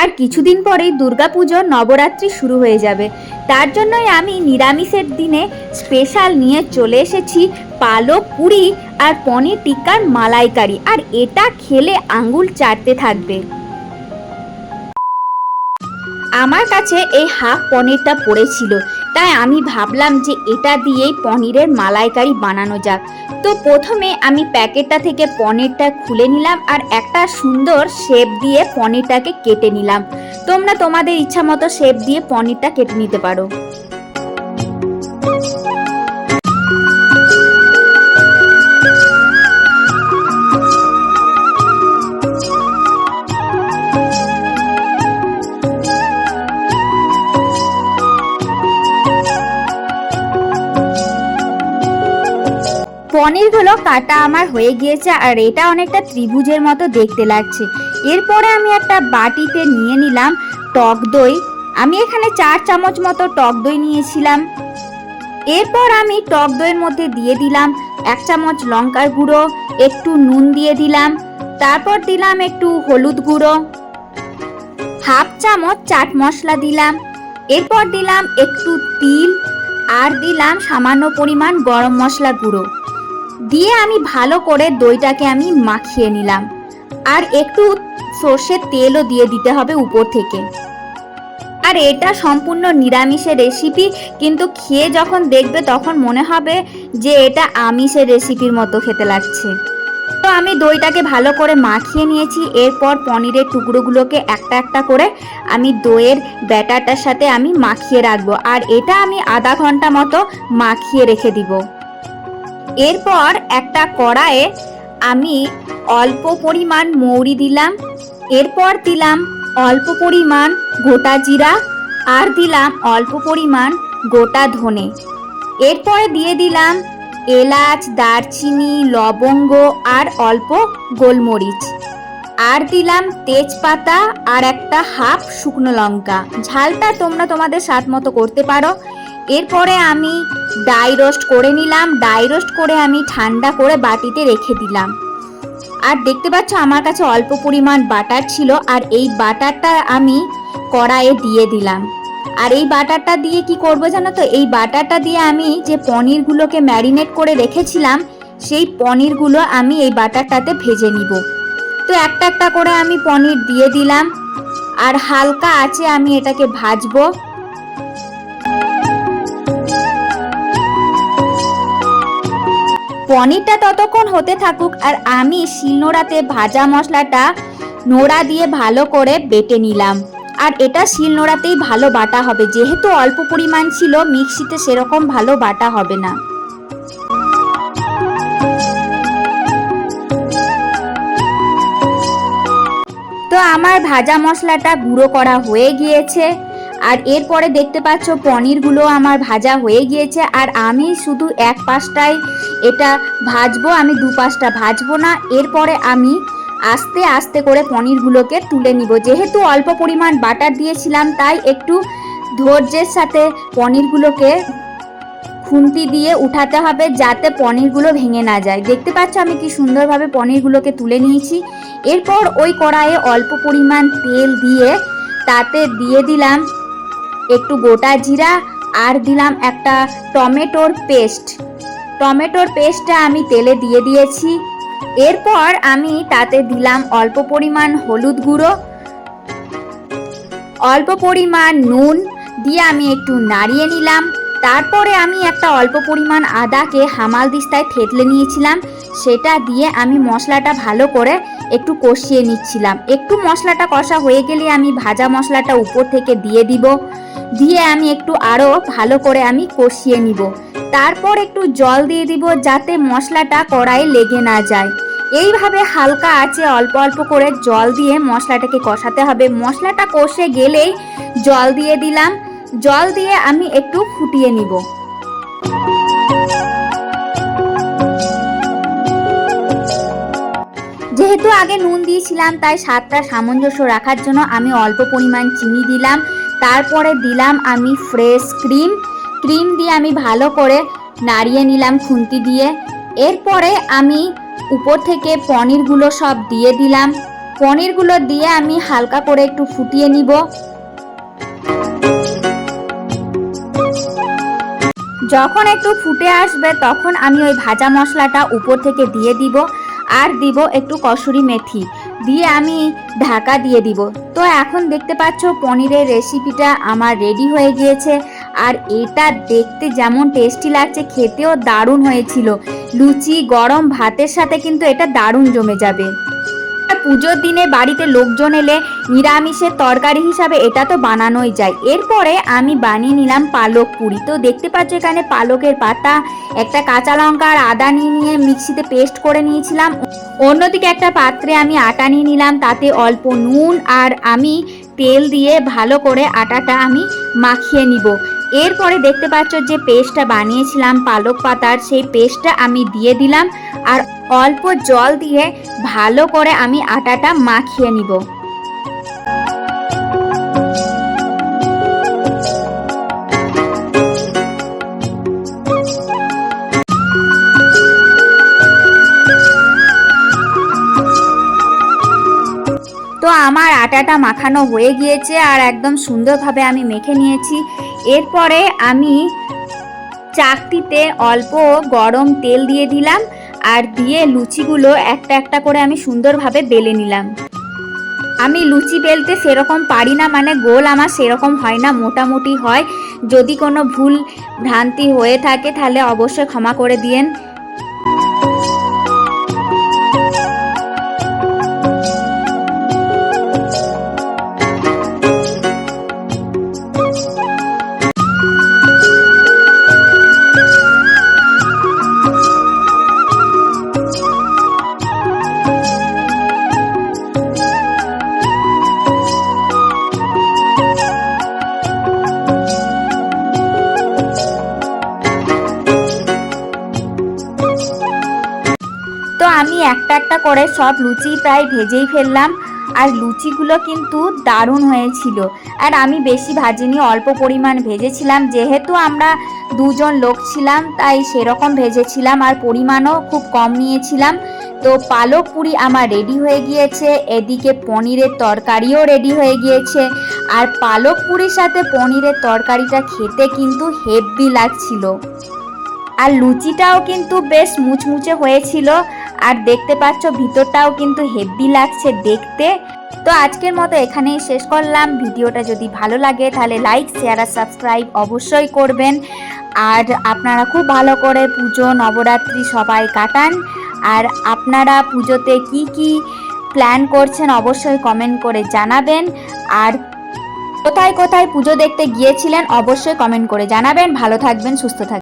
আর কিছুদিন পরেই দুর্গাপুজো নবরাত্রি শুরু হয়ে যাবে। তার জন্যই আমি নিরামিষের দিনে স্পেশাল নিয়ে চলে এসেছি পালক পুরি আর পনির টিক্কার মালাইকারি। আর এটা খেলে আঙ্গুল চাটতে থাকবে। আমার কাছে এই হাফ পনিরটা পড়েছিল। তাই আমি ভাবলাম যে এটা দিয়েই পনিরের মালাইকারি বানানো যাক। তো প্রথমে আমি প্যাকেটটা থেকে পনিরটা খুলে নিলাম আর একটা সুন্দর শেপ দিয়ে পনিরটাকে কেটে নিলাম। তোমরা তোমাদের ইচ্ছা মতো শেপ দিয়ে পনিরটা কেটে নিতে পারো। পনিরগুলো কাটা আমার হয়ে গিয়েছে আর এটা অনেকটা ত্রিভুজের মতো দেখতে লাগছে। এরপরে আমি একটা বাটিতে নিয়ে নিলাম টক দই। আমি এখানে চার চামচ মতো টক দই নিয়েছিলাম। এরপর আমি টক দইয়ের মধ্যে দিয়ে দিলাম এক চামচ লঙ্কার গুঁড়ো, একটু নুন দিয়ে দিলাম, তারপর দিলাম একটু হলুদ গুঁড়ো, হাফ চামচ চাট মশলা দিলাম, এরপর দিলাম একটু তিল, আর দিলাম সামান্য পরিমাণ গরম মশলা গুঁড়ো। দিয়ে আমি ভালো করে দইটাকে আমি মাখিয়ে নিলাম। আর একটু সর্ষের তেলও দিয়ে দিতে হবে উপর থেকে। আর এটা সম্পূর্ণ নিরামিষের রেসিপি কিন্তু খেয়ে যখন দেখবে তখন মনে হবে যে এটা আমিষের রেসিপির মতো খেতে লাগছে। তো আমি দইটাকে ভালো করে মাখিয়ে নিয়েছি, এরপর পনিরের টুকরোগুলোকে একটা একটা করে আমি দইয়ের ব্যাটারটার সাথে আমি মাখিয়ে রাখব। আর এটা আমি আধা ঘণ্টা মতো মাখিয়ে রেখে দিব। এরপর একটা কড়ায়ে আমি অল্প পরিমাণ মৌরি দিলাম, এরপর দিলাম অল্প পরিমাণ গোটা জিরা আর দিলাম অল্প পরিমাণ গোটা ধনে। এরপরে দিয়ে দিলাম এলাচ, দারচিনি, লবঙ্গ আর অল্প গোলমরিচ। আর দিলাম তেজপাতা আর একটা হাফ শুকনো লঙ্কা। ঝালটা তোমরা তোমাদের স্বাদ মতো করতে পারো। এরপরে আমি ডাই রোস্ট করে নিলাম, ডাই রোস্ট করে আমি ঠান্ডা করে বাটিতে রেখে দিলাম। আর দেখতে পাচ্ছ আমার কাছে অল্প পরিমাণ বাটার ছিল, আর এই বাটারটা আমি কড়াইয়ে দিয়ে দিলাম। আর এই বাটারটা দিয়ে কি করব জানো তো? এই বাটারটা দিয়ে আমি যে পনিরগুলোকে ম্যারিনেট করে রেখেছিলাম, সেই পনিরগুলো আমি এই বাটারটাতে ভেজে নিব। তো একটা একটা করে আমি পনির দিয়ে দিলাম, আর হালকা আছে আমি এটাকে ভাজবো। পনিরটা ততক্ষণ হতে থাকুক আর আমি শিলনোড়াতে ভাজা মশলাটা নোড়া দিয়ে ভালো করে বেটে নিলাম। আর এটা শিলনোড়াতেই ভালো বাটা হবে। যেহেতু অল্প পরিমাণ ছিল, মিক্সিতে সেরকম ভালো বাটা হবে না। তো আমার ভাজা মশলাটা গুঁড়ো করা হয়ে গিয়েছে। আর এরপরে দেখতে পাচ্ছ, পনিরগুলো আমার ভাজা হয়ে গিয়েছে। আর আমি শুধু এক পাশটাই এটা ভাজবো, আমি দু পাশটা ভাজবো না। এরপরে আমি আস্তে আস্তে করে পনিরগুলোকে তুলে নিব। যেহেতু অল্প পরিমাণ বাটার দিয়েছিলাম, তাই একটু ধৈর্যের সাথে পনিরগুলোকে খুন্তি দিয়ে উঠাতে হবে যাতে পনিরগুলো ভেঙে না যায়। দেখতে পাচ্ছ আমি কি সুন্দরভাবে পনিরগুলোকে তুলে নিয়েছি। এরপর ওই কড়াইয়ে অল্প পরিমাণ তেল দিয়ে তাতে দিয়ে দিলাম একটু গোটা জিরা আর দিলাম একটা টমেটোর পেস্ট। টমেটোর পেস্টটা আমি তেলে দিয়ে দিয়েছি। এরপর আমি তাতে দিলাম অল্প পরিমাণ হলুদ গুঁড়ো। অল্প পরিমাণ নুন দিয়ে আমি একটু নাড়িয়ে নিলাম। তারপরে আমি একটা অল্প পরিমাণ আদাকে হামাল দিস্তায় থেতলে নিয়েছিলাম। সেটা দিয়ে আমি মশলাটা ভালো করে একটু কষিয়ে নিচ্ছিলাম। একটু মশলাটা কষা হয়ে গেলে আমি ভাজা মশলাটা উপর থেকে দিয়ে দিব। দিয়ে আমি একটু আরও ভালো করে আমি কষিয়ে নিব। তারপর একটু জল দিয়ে দিব যাতে মশলাটা কড়াইয়ে লেগে না যায়। এইভাবে হালকা আছে অল্প অল্প করে জল দিয়ে মশলাটাকে কষাতে হবে। মশলাটা কষে গেলেই জল দিয়ে দিলাম। জল দিয়ে আমি একটু ফুটিয়ে নিব। যেহেতু আগে নুন দিয়েছিলাম, তাই স্বাদটা সামঞ্জস্য রাখার জন্য আমি অল্প পরিমাণ চিনি দিলাম। তারপরে দিলাম আমি ফ্রেশ ক্রিম। ক্রিম দিয়ে আমি ভালো করে নাড়িয়ে নিলাম খুন্তি দিয়ে। এরপরে আমি উপর থেকে পনিরগুলো সব দিয়ে দিলাম। পনিরগুলো দিয়ে আমি হালকা করে একটু ফুটিয়ে নিব। যখন একটু ফুটে আসবে, তখন আমি ওই ভাজা মশলাটা উপর থেকে দিয়ে দিব। আর দিব একটু কসুরি মেথি। দিয়ে আমি ঢাকা দিয়ে দিব। তো এখন দেখতে পাচ্ছ পনিরের রেসিপিটা আমার রেডি হয়ে গিয়েছে। আর এটা দেখতে যেমন টেস্টি লাগছে, খেতেও দারুণ হয়েছিল। লুচি, গরম ভাতের সাথে কিন্তু এটা দারুণ জমে যাবে। পুজোর দিনে বাড়িতে লোকজন এলে নিরামিষের তরকারি হিসাবে এটা তো বানানোই যায়। এরপরে আমি বানিয়ে নিলাম পালক পুরি। তো দেখতে পাচ্ছ এখানে পালকের পাতা, একটা কাঁচা লঙ্কা আর আদা নিয়ে নিয়ে মিক্সিতে পেস্ট করে নিয়েছিলাম। অন্যদিকে একটা পাত্রে আমি আটা নিয়ে নিলাম, তাতে অল্প নুন আর আমি তেল দিয়ে ভালো করে আটাটা আমি মাখিয়ে নিব। এরপরে দেখতে পাচ্ছ যে পেস্টটা বানিয়েছিলাম, পালক পাতার সেই পেস্টটা আমি দিয়ে দিলাম আর অল্প জল দিয়ে ভালো করে আমি আটাটা মাখিয়ে নিব। তো আমার আটাটা মাখানো হয়ে গিয়েছে আর একদম সুন্দরভাবে আমি মেখে নিয়েছি। এরপরে আমি চাকতিতে অল্প গরম তেল দিয়ে দিলাম আর দিয়ে লুচিগুলো একটা একটা করে আমি সুন্দরভাবে বেলে নিলাম। আমি লুচি বেলতে সেরকম পারি না মানে গোল আমার সেরকম হয় না, মোটামুটি হয়। যদি কোনো ভুল ভ্রান্তি হয়ে থাকে তাহলে অবশ্যই ক্ষমা করে দিয়েন। একটা একটা করে সব লুচি প্রায় ভেজেই ফেললাম। আর লুচিগুলো কিন্তু দারুণ হয়েছিল। আর আমি বেশি ভাজিনি, অল্প পরিমাণ ভেজেছিলাম। যেহেতু আমরা দুজন লোক ছিলাম, তাই সেরকম ভেজেছিলাম আর পরিমাণও খুব কম নিয়েছিলাম। তো পালক পুরি আমার রেডি হয়ে গিয়েছে, এদিকে পনিরের তরকারিও রেডি হয়ে গিয়েছে। আর পালক পুরির সাথে পনিরের তরকারিটা খেতে কিন্তু হেভি লাগছিল। আর লুচিটাও কিন্তু বেশ মুচমুচে হয়েছিল। আর দেখতে পাচ্ছ, ভিতরটাও কিন্তু হেভি লাগছে দেখতে। তো আজকের মতো এখানেই শেষ করলাম। ভিডিওটা যদি ভালো লাগে, তাহলে লাইক শেয়ার আর সাবস্ক্রাইব অবশ্যই করবেন। আর আপনারা খুব ভালো করে পুজো, নবরাত্রি সবাই কাটান। আর আপনারা পুজোতে কি কি প্ল্যান করছেন অবশ্যই কমেন্ট করে জানাবেন। আর কোথায় কোথায় পুজো দেখতে গিয়েছিলেন অবশ্যই কমেন্ট করে জানাবেন। ভালো থাকবেন, সুস্থ থাকবেন।